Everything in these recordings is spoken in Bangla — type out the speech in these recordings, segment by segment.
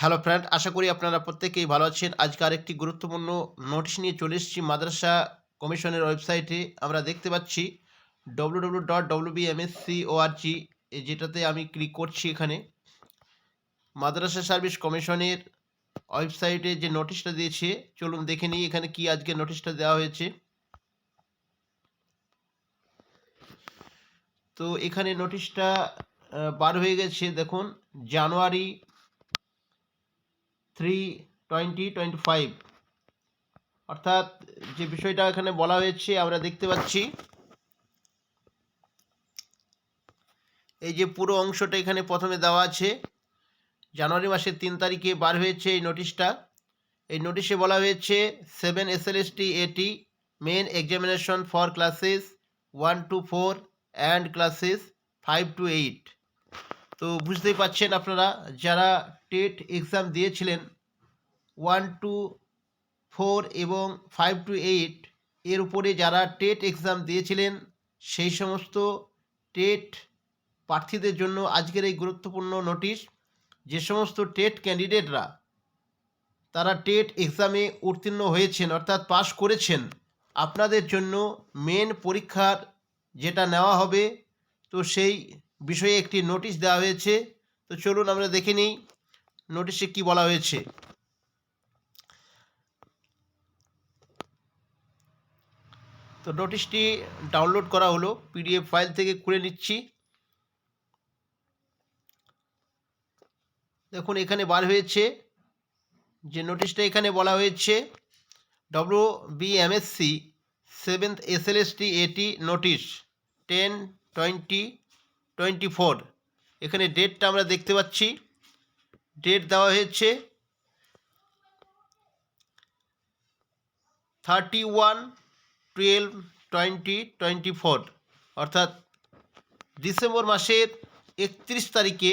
হ্যালো ফ্রেন্ড আশা করি আপনারা প্রত্যেকেই ভালো আছেন। আজকে আরেকটি গুরুত্বপূর্ণ নোটিশ নিয়ে চলে এসেছি মাদ্রাসা কমিশনের ওয়েবসাইটে। আমরা দেখতে পাচ্ছি ডব্লু ডব্লু ডব্লু যেটাতে আমি ক্লিক করছি এখানে। মাদ্রাসা সার্ভিস কমিশনের ওয়েবসাইটে যে নোটিশটা দিয়েছে, চলুন দেখে নিই এখানে কি আজকে নোটিশটা দেওয়া হয়েছে। তো এখানে নোটিশটা বার হয়ে গেছে। দেখুন, January three twenty twenty five অর্থাৎ যে বিষয়টা এখানে বলা হয়েছে, আমরা দেখতে পাচ্ছি, এই যে পুরো অংশটা এখানে প্রথমে দেওয়া আছে, জানুয়ারি মাসের তিন তারিখে বার হয়েছে এই নোটিশটা। এই নোটিশে বলা হয়েছে seven S L S T AT main examination for classes one to four and classes five to eight তো বুঝতেই পাচ্ছেন আপনারা, যারা টেট এক্সাম দিয়েছিলেন ওয়ান টু ফোর এবং ফাইভ টু এইট এর উপরে যারা টেট এক্সাম দিয়েছিলেন, সেই সমস্ত টেট প্রার্থীদের জন্য আজকের এই গুরুত্বপূর্ণ নোটিশ যে সমস্ত টেট ক্যান্ডিডেটরা তারা টেট এক্সামে উত্তীর্ণ হয়েছেন, অর্থাৎ পাশ করেছেন, আপনাদের জন্য মেন পরীক্ষার যেটা নেওয়া হবে, তো সেই বিষয়ে একটি নোটিশ দেওয়া হয়েছে। তো চলুন আমরা দেখে নিই নোটিশে কি বলা হয়েছে। তো নোটিশটি ডাউনলোড করা হলো পিডিএফ ফাইল থেকে খুলে নিচ্ছি। দেখুন, এখানে বার হয়েছে যে নোটিশটা এখানে বলা হয়েছে W BMSC seventh S L S T AT notice ten twenty twenty four. এখানে ডেটটা আমরা দেখতে পাচ্ছি। ডেট দেওয়া হয়েছে thirty one twelve twenty twenty four অর্থাৎ ডিসেম্বর মাসের একত্রিশ তারিখে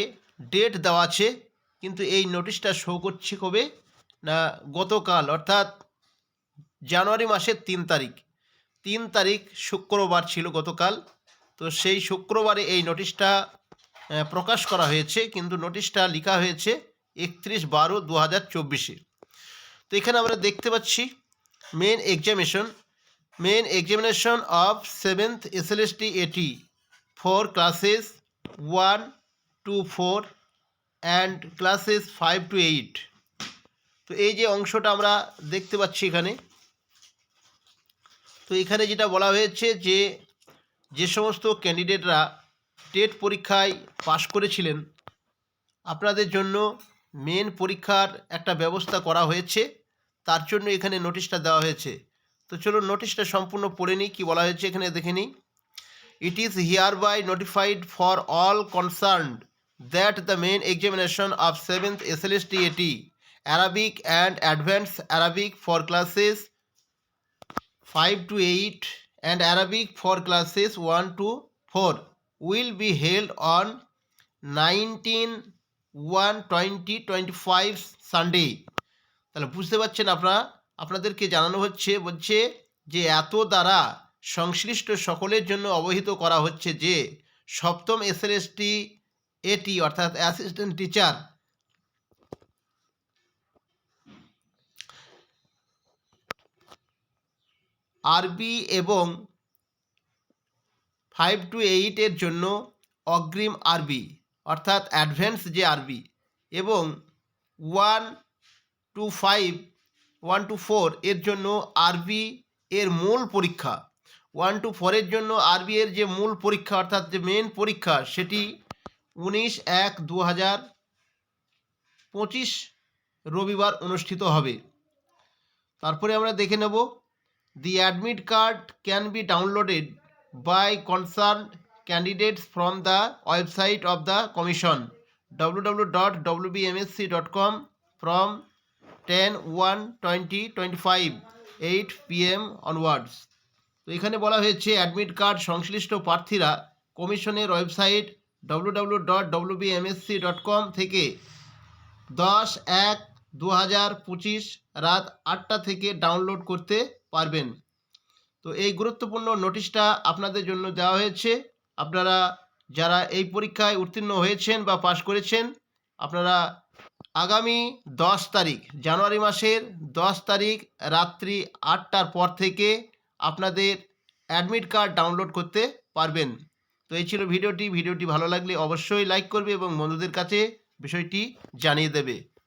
ডেট দেওয়া আছে, কিন্তু এই নোটিশটা শো করছে কবে? না, গতকাল, অর্থাৎ জানুয়ারি মাসের তিন তারিখ। তিন তারিখ শুক্রবার ছিল গতকাল। তো সেই শুক্রবারে এই নোটিশটা প্রকাশ করা হয়েছে। কিন্তু নোটিশটা লেখা হয়েছে একত্রিশ বারো দু হাজার চব্বিশে। তো এখানে আমরা দেখতে পাচ্ছি main examination main examination of seventh S L S T AT for classes one to four and classes five to eight তো এই যে অংশটা আমরা দেখতে পাচ্ছি এখানে। তো এখানে যেটা বলা হয়েছে যে যে সমস্ত ক্যান্ডিডেটরা টেট পরীক্ষায় পাশ করেছিলেন, আপনাদের জন্য মেন পরীক্ষার একটা ব্যবস্থা করা হয়েছে। তার জন্য এখানে নোটিশটা দেওয়া হয়েছে। তো চলুন নোটিশটা সম্পূর্ণ পড়ে নিই, কী বলা হয়েছে এখানে দেখে নিই। It is hereby notified for all concerned that the main examination of seventh S L S T AT Arabic and advance Arabic for classes 5 to 8 and Arabic for classes 1 to 4 will be held on 19 1 20 25 Sunday তাহলে বুঝতে পারছেন আপনারা? আপনাদেরকে জানানো হচ্ছে, বলছে যে এত দ্বারা সংশ্লিষ্ট সকলের জন্য অবহিত করা হচ্ছে যে সপ্তম এস এল এটি, অর্থাৎ অ্যাসিস্ট্যান্ট টিচার আরবি এবং ফাইভ টু এইটের জন্য অগ্রিম আরবি, অর্থাৎ অ্যাডভান্স যে আরবি এবং one to five one to four এর জন্য আরবি এর মূল পরীক্ষা। ওয়ান টু ফোরের জন্য আরবি এর যে মূল পরীক্ষা, অর্থাৎ যে মেন পরীক্ষা সেটি উনিশ এক দু হাজার পঁচিশ রবিবার অনুষ্ঠিত হবে। তারপরে আমরা দেখে নেব The admit card can be downloaded by concerned candidates from the website of the commission www.wbmsc.com from 10 1 20 25 8 pm onwards তো এখানে বলা হয়েছে অ্যাডমিট কার্ড সংশ্লিষ্ট প্রার্থীরা কমিশনের ওয়েবসাইট www.wbmsc.com থেকে দশ এক দু হাজার পঁচিশ রাত আটটা থেকে ডাউনলোড করতে পারবেন। তো এই গুরুত্বপূর্ণ নোটিশটা আপনাদের জন্য দেওয়া হয়েছে। আপনারা যারা এই পরীক্ষায় উত্তীর্ণ হয়েছেন বা পাশ করেছেন, আপনারা আগামী দশ তারিখ, জানুয়ারি মাসের দশ তারিখ রাত্রি আটটার পর থেকে আপনাদের অ্যাডমিট কার্ড ডাউনলোড করতে পারবেন। তো এই ছিল ভিডিওটি। ভিডিওটি ভালো লাগলে অবশ্যই লাইক করবে এবং বন্ধুদের কাছে বিষয়টি জানিয়ে দেবে।